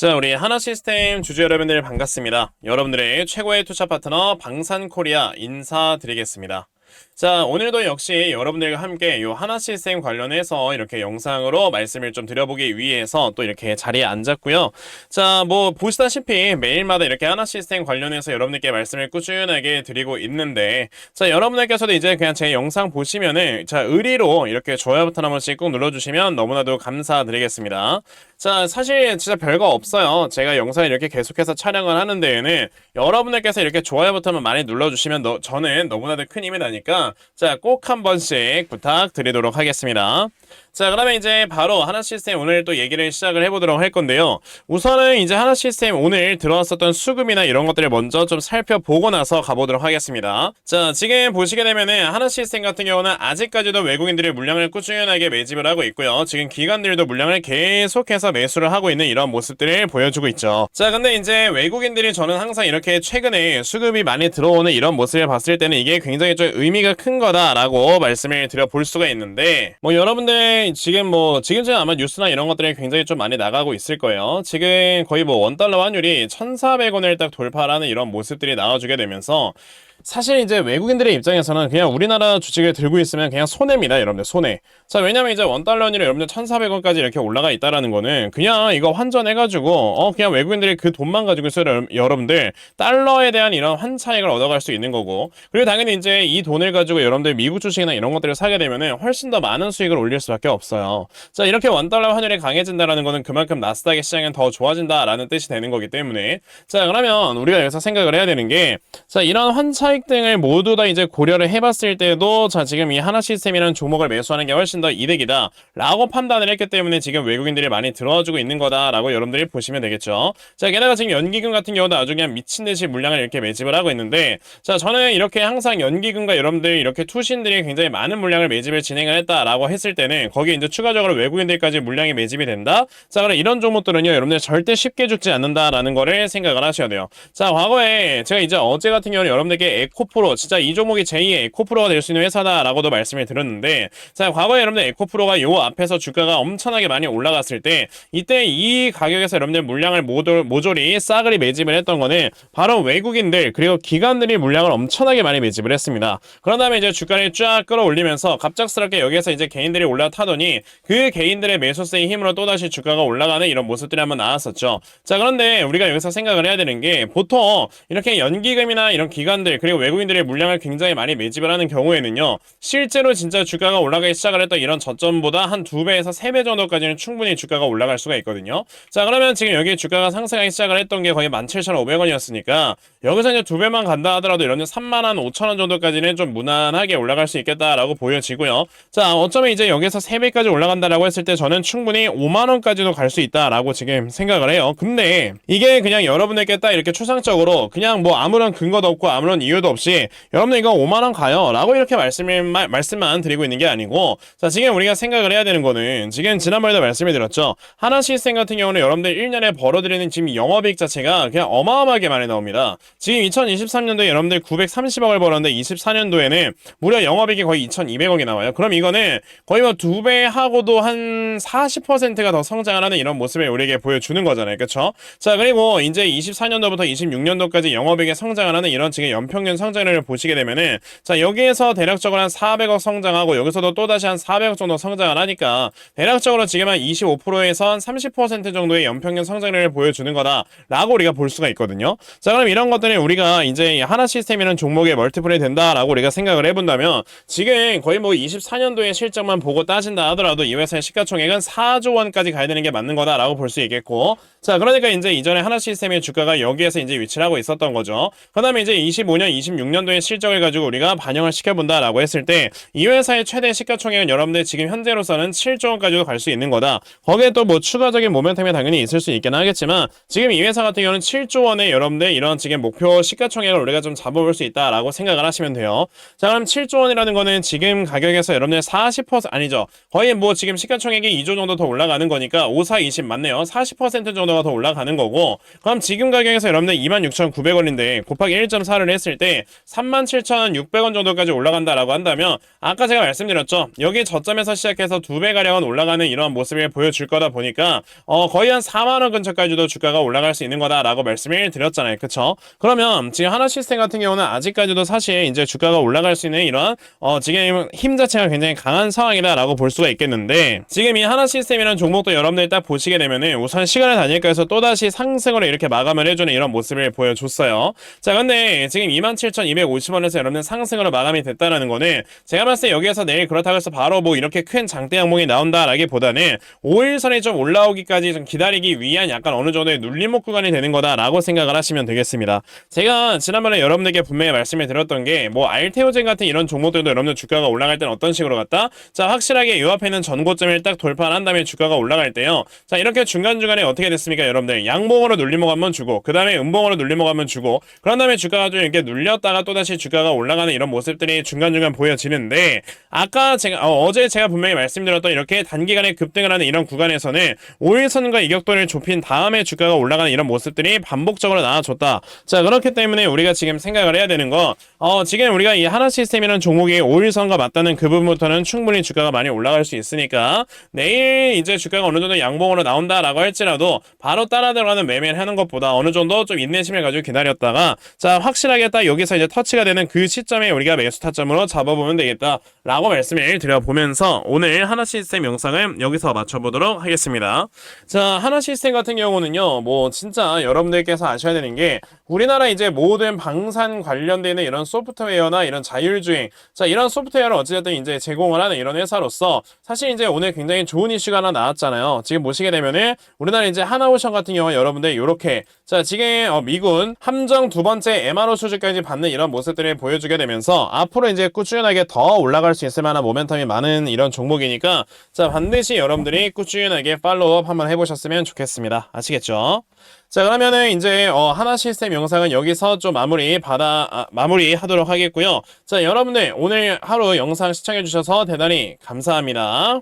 자, 우리 하나 시스템 주주 여러분들 반갑습니다. 여러분들의 최고의 투자 파트너 방산 코리아 인사드리겠습니다. 자, 오늘도 역시 여러분들과 함께 이 하나 시스템 관련해서 이렇게 영상으로 말씀을 좀 드려보기 위해서 또 이렇게 자리에 앉았고요. 자, 뭐 보시다시피 매일마다 이렇게 하나 시스템 관련해서 여러분들께 말씀을 꾸준하게 드리고 있는데 자, 여러분들께서도 이제 그냥 제 영상 보시면은 자, 의리로 이렇게 좋아요 버튼 한 번씩 꼭 눌러주시면 너무나도 감사드리겠습니다. 자, 사실 진짜 별거 없어요. 제가 영상을 이렇게 계속해서 촬영을 하는 데에는 여러분들께서 이렇게 좋아요 버튼만 많이 눌러주시면 너, 저는 너무나도 큰 힘이 나니까 자, 꼭 한 번씩 부탁드리도록 하겠습니다. 자, 그러면 이제 바로 하나 시스템 오늘 또 얘기를 시작을 해보도록 할 건데요. 우선은 이제 하나 시스템 오늘 들어왔었던 수급이나 이런 것들을 먼저 좀 살펴보고 나서 가보도록 하겠습니다. 자, 지금 보시게 되면은 하나 시스템 같은 경우는 아직까지도 외국인들이 물량을 꾸준하게 매집을 하고 있고요. 지금 기관들도 물량을 계속해서 매수를 하고 있는 이런 모습들을 보여주고 있죠. 자, 근데 이제 외국인들이 저는 항상 이렇게 최근에 수급이 많이 들어오는 이런 모습을 봤을 때는 이게 굉장히 좀 의미가 큰 거다라고 말씀을 드려 볼 수가 있는데 뭐 여러분들 지금 뭐 지금쯤 아마 뉴스나 이런 것들이 굉장히 좀 많이 나가고 있을 거예요. 지금 거의 뭐 원달러 환율이 1,400원을 딱 돌파하는 이런 모습들이 나와주게 되면서 사실 이제 외국인들의 입장에서는 그냥 우리나라 주식을 들고 있으면 그냥 손해입니다, 여러분들 손해. 자, 왜냐면 이제 원달러니로 여러분들 1,400원까지 이렇게 올라가 있다라는 거는 그냥 이거 환전해가지고 어 그냥 외국인들이 그 돈만 가지고 있어요, 여러분들 달러에 대한 이런 환차익을 얻어갈 수 있는 거고 그리고 당연히 이제 이 돈을 가지고 여러분들 미국 주식이나 이런 것들을 사게 되면은 훨씬 더 많은 수익을 올릴 수밖에 없어요. 자, 이렇게 원달러 환율이 강해진다라는 거는 그만큼 나스닥의 시장은 더 좋아진다라는 뜻이 되는 거기 때문에 자, 그러면 우리가 여기서 생각을 해야 되는 게 자, 이런 환차 차익 등을 모두 다 이제 고려를 해봤을 때도 자 지금 이 하나 시스템이라는 종목을 매수하는 게 훨씬 더 이득이다 라고 판단을 했기 때문에 지금 외국인들이 많이 들어와주고 있는 거다라고 여러분들이 보시면 되겠죠. 자 게다가 지금 연기금 같은 경우도 아주 그냥 미친듯이 물량을 이렇게 매집을 하고 있는데 자 저는 이렇게 항상 연기금과 여러분들 이렇게 투신들이 굉장히 많은 물량을 매집을 진행을 했다라고 했을 때는 거기에 이제 추가적으로 외국인들까지 물량이 매집이 된다? 자 그럼 이런 종목들은요 여러분들 절대 쉽게 죽지 않는다라는 거를 생각을 하셔야 돼요. 자 과거에 제가 이제 어제 같은 경우는 여러분들께 에코프로 진짜 이 종목이 제2의 에코프로가 될 수 있는 회사다라고도 말씀을 드렸는데 자 과거에 여러분들 에코프로가 요 앞에서 주가가 엄청나게 많이 올라갔을 때 이때 이 가격에서 여러분들 물량을 모조, 모조리 싸그리 매집을 했던 거는 바로 외국인들 그리고 기관들이 물량을 엄청나게 많이 매집을 했습니다. 그런 다음에 이제 주가를 쫙 끌어올리면서 갑작스럽게 여기에서 이제 개인들이 올라타더니 그 개인들의 매수세의 힘으로 또다시 주가가 올라가는 이런 모습들이 한번 나왔었죠. 자 그런데 우리가 여기서 생각을 해야 되는 게 보통 이렇게 연기금이나 이런 기관들 그리고 외국인들의 물량을 굉장히 많이 매집을 하는 경우에는요 실제로 진짜 주가가 올라가기 시작을 했던 이런 저점보다 한 두 배에서 세 배 정도까지는 충분히 주가가 올라갈 수가 있거든요. 자 그러면 지금 여기 주가가 상승하기 시작을 했던 게 거의 17,500원이었으니까 여기서 이제 두 배만 간다 하더라도 이런 3만 한 5천 원 정도까지는 좀 무난하게 올라갈 수 있겠다라고 보여지고요. 자 어쩌면 이제 여기서 세 배까지 올라간다라고 했을 때 저는 충분히 5만 원까지도 갈 수 있다라고 지금 생각을 해요. 근데 이게 그냥 여러분에게 딱 이렇게 추상적으로 그냥 뭐 아무런 근거도 없고 아무런 이유 도 없이 여러분들 이거 5만원 가요 라고 이렇게 말씀을, 마, 말씀만 드리고 있는 게 아니고 자 지금 우리가 생각을 해야 되는 거는 지금 지난번에도 말씀을 드렸죠. 하나 시스템 같은 경우는 여러분들 1년에 벌어들이는 지금 영업이익 자체가 그냥 어마어마하게 많이 나옵니다. 지금 2023년도에 여러분들 930억을 벌었는데 24년도에는 무려 영업이익이 거의 2200억이 나와요. 그럼 이거는 거의 뭐 두 배 하고도 한 40%가 더 성장을 하는 이런 모습을 우리에게 보여주는 거잖아요. 그쵸? 자 그리고 이제 24년도부터 26년도까지 영업이익이 성장을 하는 이런 지금 연평균 성장률을 보시게 되면은 자 여기에서 대략적으로 한 400억 성장하고 여기서도 또다시 한 400억 정도 성장을 하니까 대략적으로 지금 한 25%에서 한30% 정도의 연평균 성장률을 보여주는 거다라고 우리가 볼 수가 있거든요. 자 그럼 이런 것들이 우리가 이제 하나 시스템이라는 종목에 멀티플이 된다라고 우리가 생각을 해본다면 지금 거의 뭐 24년도의 실적만 보고 따진다 하더라도 이 회사의 시가총액은 4조 원까지 가야 되는 게 맞는 거다라고 볼 수 있겠고 자 그러니까 이제 이전에 하나 시스템의 주가가 여기에서 이제 위치를 하고 있었던 거죠. 그 다음에 이제 25년 26년도의 실적을 가지고 우리가 반영을 시켜본다라고 했을 때 이 회사의 최대 시가총액은 여러분들 지금 현재로서는 7조 원까지도 갈 수 있는 거다. 거기에 또 뭐 추가적인 모멘텀이 당연히 있을 수 있긴 하겠지만 지금 이 회사 같은 경우는 7조 원의 여러분들 이런 지금 목표 시가총액을 우리가 좀 잡아볼 수 있다라고 생각을 하시면 돼요. 자 그럼 7조 원이라는 거는 지금 가격에서 여러분들 40% 아니죠. 거의 뭐 지금 시가총액이 2조 정도 더 올라가는 거니까 5, 4, 20 맞네요. 40% 정도가 더 올라가는 거고 그럼 지금 가격에서 여러분들 26,900원인데 곱하기 1.4를 했을 때 때문에 37,600원 정도까지 올라간다라고 한다면 아까 제가 말씀드렸죠. 여기 저점에서 시작해서 두 배 가량은 올라가는 이런 모습을 보여줄 거다 보니까 어 거의 한 4만 원 근처까지도 주가가 올라갈 수 있는 거다라고 말씀을 드렸잖아요. 그쵸? 그러면 지금 하나 시스템 같은 경우는 아직까지도 사실 이제 주가가 올라갈 수 있는 이런 어 지금 힘 자체가 굉장히 강한 상황이다라고 볼 수가 있겠는데 지금 이 하나 시스템이라는 종목도 여러분들이 딱 보시게 되면은 우선 시간을 다닐까 해서 또다시 상승으로 이렇게 마감을 해주는 이런 모습을 보여줬어요. 자 근데 지금 27,250원에서 여러분들 상승으로 마감이 됐다라는 거는 제가 봤을 때 여기에서 내일 그렇다고 해서 바로 뭐 이렇게 큰 장대 항목이 나온다라기보다는 5일선이 좀 올라오기까지 좀 기다리기 위한 약간 어느 정도의 눌림목 구간이 되는 거다라고 생각을 하시면 되겠습니다. 제가 지난번에 여러분들께 분명히 말씀을 드렸던 게 뭐 알테오젠 같은 이런 종목들도 여러분들 주가가 올라갈 때는 어떤 식으로 갔다? 자 확실하게 이 앞에 있는 전고점을 딱 돌파한 한 다음에 주가가 올라갈 때요. 자 이렇게 중간중간에 어떻게 됐습니까 여러분들? 양봉으로 눌림목 한번 주고 그 다음에 음봉으로 눌림목 한번 주고 그런 다음에 주가가 좀 이렇게 눌 렸다가 또다시 주가가 올라가는 이런 모습들이 중간중간 보여지는데 아까 제가 어, 제 제가 분명히 말씀드렸던 이렇게 단기간에 급등을 하는 이런 구간에서는 5일선과 이격도를 좁힌 다음에 주가가 올라가는 이런 모습들이 반복적으로 나와줬다. 자 그렇기 때문에 우리가 지금 생각을 해야 되는 거 어, 지금 우리가 이 하나 시스템이라는 종목이 5일선과 맞다는 그 부분부터는 충분히 주가가 많이 올라갈 수 있으니까 내일 이제 주가가 어느 정도 양봉으로 나온다라고 할지라도 바로 따라 들어가는 매매를 하는 것보다 어느 정도 좀 인내심을 가지고 기다렸다가 자 확실하게 딱 여기서 이제 터치가 되는 그 시점에 우리가 매수 타점으로 잡아보면 되겠다라고 말씀을 드려보면서 오늘 하나 시스템 영상을 여기서 마쳐보도록 하겠습니다. 자 하나 시스템 같은 경우는요 뭐 진짜 여러분들께서 아셔야 되는 게 우리나라 이제 모든 방산 관련되는 이런 소프트웨어나 이런 자율주행 자 이런 소프트웨어를 어찌됐든 이제 제공을 하는 이런 회사로서 사실 이제 오늘 굉장히 좋은 이슈가 하나 나왔잖아요. 지금 보시게 되면은 우리나라 이제 하나오션 같은 경우 여러분들 이렇게 자 지금 어, 미군 함정 두 번째 MRO 수주 까지 받는 이런 모습들을 보여주게 되면서 앞으로 이제 꾸준하게 더 올라갈 수 있을 만한 모멘텀이 많은 이런 종목이니까 자 반드시 여러분들이 꾸준하게 팔로우업 한번 해보셨으면 좋겠습니다. 아시겠죠? 자 그러면은 이제 어, 하나 시스템 영상은 여기서 좀 마무리 받아 아, 마무리 하도록 하겠고요. 자 여러분들 오늘 하루 영상 시청해 주셔서 대단히 감사합니다.